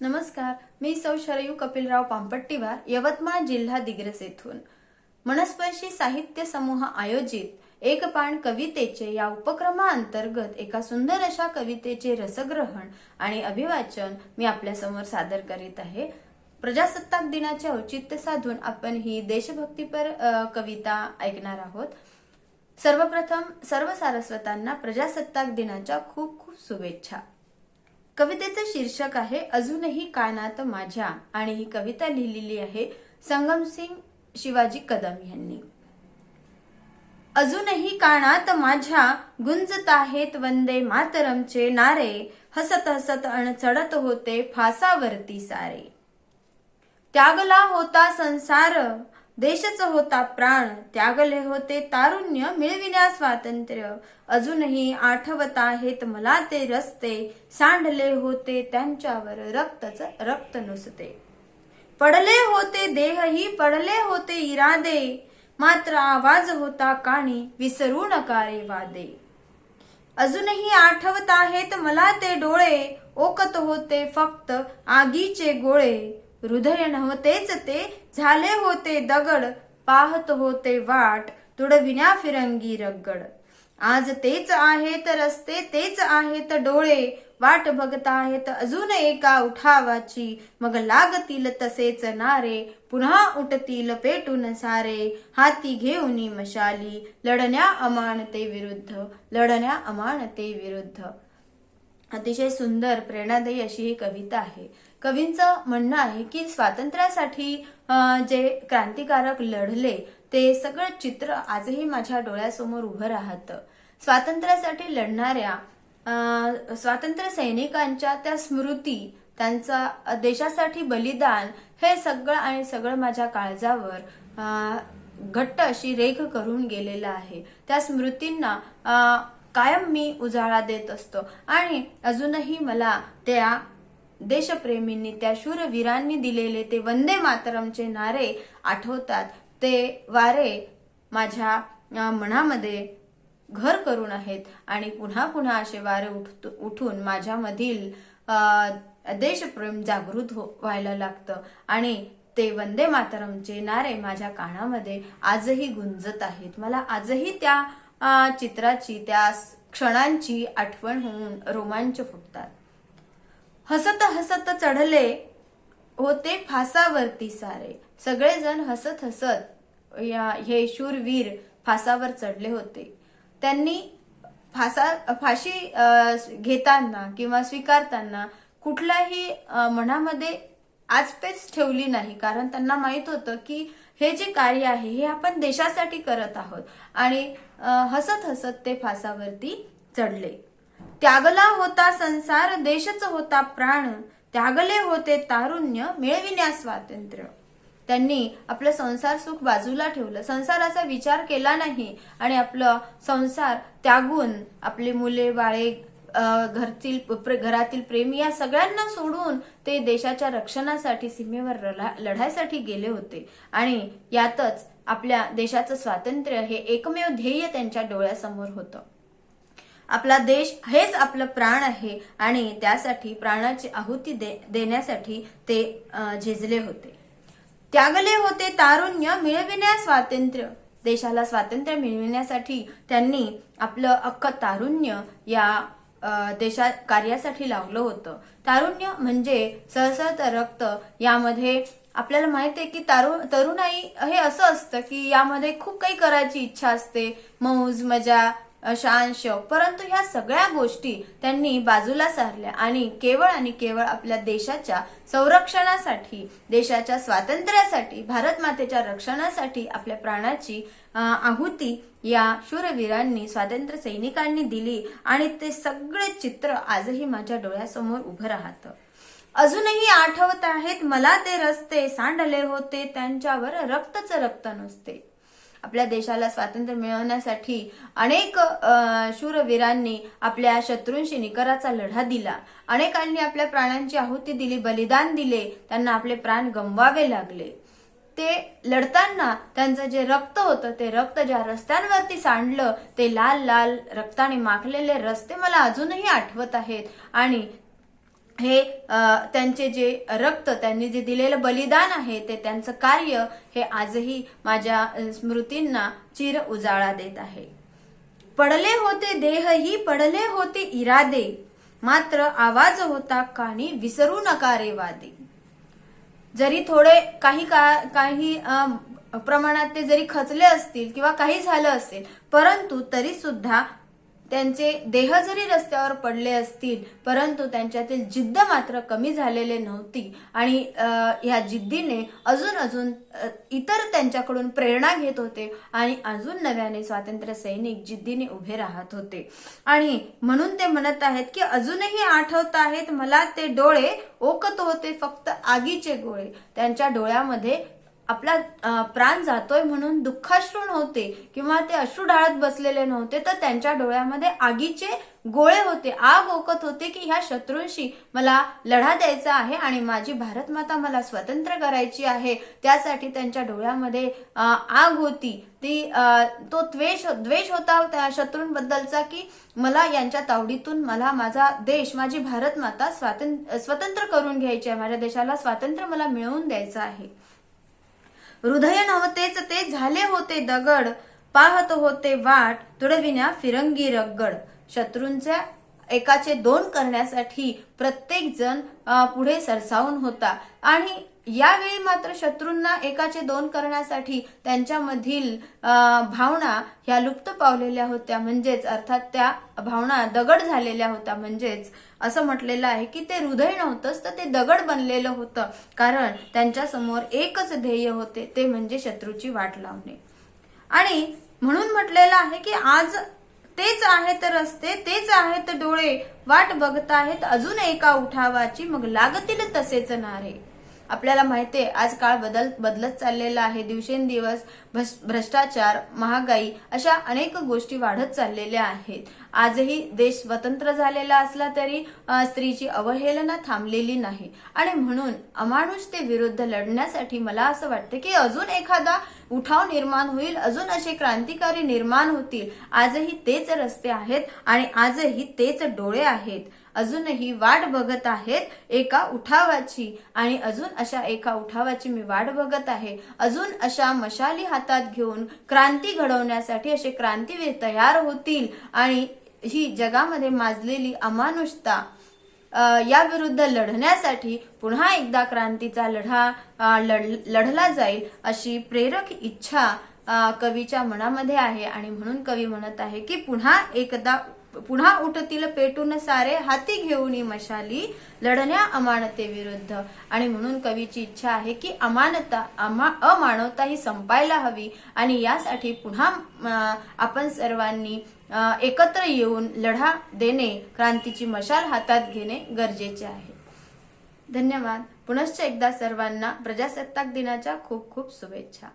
नमस्कार मी सौ शरयू कपिलराव पांपट्टीवार यवतमाळ जिल्हा दिग्रस येथून मनस्पर्शी साहित्य समूह आयोजित एक पान कवितेचे या उपक्रमाअंतर्गत एका सुंदर अशा कवितेचे रसग्रहण आणि अभिवाचन मी आपल्यासमोर सादर करीत आहे. प्रजासत्ताक दिनाचे औचित्य साधून आपण ही देशभक्तीपर कविता ऐकणार आहोत. सर्वप्रथम सर्व सारस्वतांना प्रजासत्ताक दिनाच्या खूप खूप शुभेच्छा. कवितेचं शीर्षक आहे अजूनही कानात माझ्या आणि ही कविता लिहिलेली आहे संगमसिंग शिवाजी कदम यांनी. अजूनही कानात माझ्या गुंजत आहेत वंदे मातरमचे नारे हसत हसत अण चढत होते फासावरती सारे. त्यागला होता संसार देशच होता प्राण त्यागले होते तारुण्य मिळविण्या स्वातंत्र्य. अजूनही आठवत आहेत मला ते रस्ते सांडले होते त्यांच्यावर रक्तच रक्त नुसते. पडले होते देहही पडले होते इरादे. मात्र आवाज होता काणी विसरू नका रे वादे. अजूनही आठवत आहेत मला ते डोळे ओकत होते फक्त आगीचे गोळे. हृदय नव्हतेच ते झाले होते दगड पाहत होते वाट तुडविण्या फिरंगी रगड. आज तेच आहेत रस्ते तेच आहेत डोळे वाट बघत आहेत अजून एका उठावाची. मग लागतील तसेच नारे पुन्हा उठतील पेटून सारे. हाती घेऊन मशाली लढण्या अमानते विरुद्ध लढण्या अमानते विरुद्ध. अतिशय सुंदर प्रेरणादायी अशी ही कविता आहे. कवींचं म्हणणं आहे की स्वातंत्र्यासाठी जे क्रांतिकारक लढले ते सगळं चित्र आजही माझ्या डोळ्यासमोर उभं राहतं. स्वातंत्र्यासाठी लढणाऱ्या स्वातंत्र्य सैनिकांच्या त्या स्मृती त्यांचा देशासाठी बलिदान हे सगळं आणि सगळं माझ्या काळजावर घट्ट अशी रेख करून गेलेलं आहे. त्या स्मृतींना कायम मी उजाळा देत असतो. आणि अजूनही मला त्या देशप्रेमींनी त्या शूरवीरांनी दिलेले ते वंदे मातरमचे नारे आठवतात. ते वारे माझ्या मनामध्ये घर करून आहेत आणि पुन्हा पुन्हा असे वारे उठ उठून माझ्यामधील देशप्रेम जागृत हो व्हायला लागतं. आणि ते वंदे मातरमचे नारे माझ्या कानामध्ये आजही गुंजत आहेत. मला आजही त्या चित्राची त्या क्षणांची आठवण होऊन रोमांच फुटतात. हसत हसत चढले होते फासावरती सारे. सगळेजण हसत हसत या हे शूरवीर फासावर चढले होते. त्यांनी फासा फाशी घेताना किंवा स्वीकारताना कुठल्याही मनामध्ये आजपेच ठेवली नाही. कारण त्यांना माहीत होतं की हे जे कार्य आहे हे आपण देशासाठी करत आहोत. आणि हसत हसत ते फासावरती चढले. त्यागला होता संसार देशच होता प्राण त्यागले होते तारुण्य मिळविण्यास स्वातंत्र्य. त्यांनी आपलं संसार सुख बाजूला ठेवलं. संसाराचा विचार केला नाही आणि आपलं संसार त्यागून आपली मुले बाळे घरतील घरातील प्रेमी या सगळ्यांना सोडून ते देशाच्या रक्षणासाठी सीमेवर लढा- लढायसाठी गेले होते. आणि यातच आपल्या देशाचं स्वातंत्र्य हे एकमेव ध्येय त्यांच्या डोळ्यासमोर होतं. आपला देश हेच आपलं प्राण आहे आणि त्यासाठी प्राणाची आहुती दे, देण्यासाठी ते झेजले होते. त्यागले होते तारुण्य मिळविण्या स्वातंत्र्य. देशाला स्वातंत्र्य मिळविण्यासाठी त्यांनी आपलं अख्खं तारुण्य या देशात कार्यासाठी लावलं होतं. तारुण्य म्हणजे सळसळत रक्त. यामध्ये आपल्याला माहिती आहे की तारुण तरुणाई हे असं असतं की यामध्ये खूप काही करायची इच्छा असते. मौज मजा अशा अंश. परंतु ह्या सगळ्या गोष्टी त्यांनी बाजूला सारल्या आणि केवळ आणि केवळ आपल्या देशाच्या संरक्षणासाठी देशाच्या स्वातंत्र्यासाठी भारत मातेच्या रक्षणासाठी आपल्या प्राणाची आहुती या शूरवीरांनी स्वातंत्र्य सैनिकांनी दिली आणि ते सगळे चित्र आजही माझ्या डोळ्यासमोर उभं राहतं. अजूनही आठवत आहेत मला ते रस्ते सांडले होते त्यांच्यावर रक्तच रक्त नसते. आपल्या देशाला स्वातंत्र्य मिळवण्यासाठी अनेक शूरवीरांनी आपल्या शत्रूंशी निकराचा लढा दिला. अनेकांनी आपल्या प्राणांची आहुती दिली बलिदान दिले त्यांना आपले प्राण गमवावे लागले. ते लढताना त्यांचं जे रक्त होतं ते रक्त ज्या रस्त्यांवरती सांडलं ते लाल लाल रक्ताने माखलेले रस्ते मला अजूनही आठवत आहेत. आणि हे त्यांचे जे रक्त त्यांनी जे दिलेलं बलिदान आहे ते त्यांचं कार्य हे आजही माझ्या स्मृतींना चिर उजाळा देत आहे. पडले होते देहही पडले होते इरादे. मात्र आवाज होता काणी विसरू नका रे वादे. जरी थोडे काही का काही प्रमाणात ते जरी खचले असतील किंवा काही झालं असेल परंतु तरी सुद्धा त्यांचे देह जरी रस्त्यावर पडले असतील परंतु त्यांच्यातील जिद्द मात्र कमी झालेले नव्हती. आणि ह्या जिद्दीने अजून अजून इतर त्यांच्याकडून प्रेरणा घेत होते आणि अजून नव्याने स्वातंत्र्य सैनिक जिद्दीने उभे राहत होते. आणि म्हणून ते म्हणत आहेत की अजूनही आठवत आहेत मला ते डोळे ओकत होते फक्त आगीचे गोळे. त्यांच्या डोळ्यामध्ये आपला प्राण जातोय म्हणून दुःखाश्रू नव्हते किंवा ते अश्रू ढाळत बसलेले नव्हते तर त्यांच्या डोळ्यामध्ये आगीचे गोळे होते आग ओकत होते की ह्या शत्रूंशी मला लढा द्यायचा आहे आणि माझी भारत माता मला स्वतंत्र करायची आहे. त्यासाठी त्यांच्या डोळ्यामध्ये आग होती. ती तो द्वेष द्वेष होता त्या शत्रूंबद्दलचा की मला यांच्या तावडीतून मला माझा देश माझी भारत माता स्वातंत्र्य स्वतंत्र करून घ्यायची आहे माझ्या देशाला स्वातंत्र्य मला मिळवून द्यायचं आहे. हृदय नव्हतेच ते झाले होते दगड पाहत होते वाट तुडविण्या फिरंगी रगड. शत्रूंच्या एकाचे दोन करण्यासाठी प्रत्येक जण पुढे सरसावून होता. आणि यावेळी मात्र शत्रूंना एकाचे दोन करण्यासाठी त्यांच्यामधील भावना ह्या लुप्त पावलेल्या होत्या. म्हणजेच अर्थात त्या भावना दगड झालेल्या होत्या. म्हणजेच असं म्हटलेलं आहे की ते हृदय नव्हतंच तर ते दगड बनलेलं होतं. कारण त्यांच्यासमोर एकच ध्येय होते ते म्हणजे शत्रूची वाट लावणे. आणि म्हणून म्हटलेलं आहे की आज तेच आहेत रस्ते तेच आहेत डोळे. वाट बघत आहेत अजून एका उठावाची मग लागतील तसेच नारे. आपल्याला माहितीये आज काळ बदल बदलत चाललेला आहे. दिवसेंदिवस भ्रष्टाचार महागाई अशा अनेक गोष्टी वाढत चाललेल्या आहेत. आजही देश स्वतंत्र झालेला असला तरी स्त्रीची अवहेलना थांबलेली नाही. आणि म्हणून अमानुषते विरुद्ध लढण्यासाठी मला असं वाटतं की अजून एखादा उठाव निर्माण होईल अजून असे क्रांतिकारी निर्माण होतील. आजही तेच रस्ते आहेत आणि आजही तेच डोळे आहेत. अजूनही वाट बघत आहेत एका उठावाची. आणि अजून अशा एका उठावाची मी वाट बघत आहे. अजून अशा मशाली हातात घेऊन क्रांती घडवण्यासाठी असे क्रांतीवीर तयार होतील. आणि ही जगामध्ये माजलेली अमानुषता या विरुद्ध लढण्यासाठी पुन्हा एकदा क्रांतीचा लढा लढ- लढला जाईल अशी प्रेरक इच्छा कवीच्या मनामध्ये आहे. आणि म्हणून कवी म्हणत आहे की पुन्हा एकदा पुन्हा उठतील पेटून सारे हाती घेऊन मशाली लढण्या अमानते विरुद्ध. आणि म्हणून कवीची इच्छा आहे की अमानता अमा अमानवता ही संपायला हवी. आणि यासाठी पुन्हा आपण सर्वांनी एकत्र येऊन लढा देणे क्रांतीची मशाल हातात घेणे गरजेचे आहे. धन्यवाद. पुनश्च एकदा सर्वांना प्रजासत्ताक दिनाच्या खूप खूप शुभेच्छा.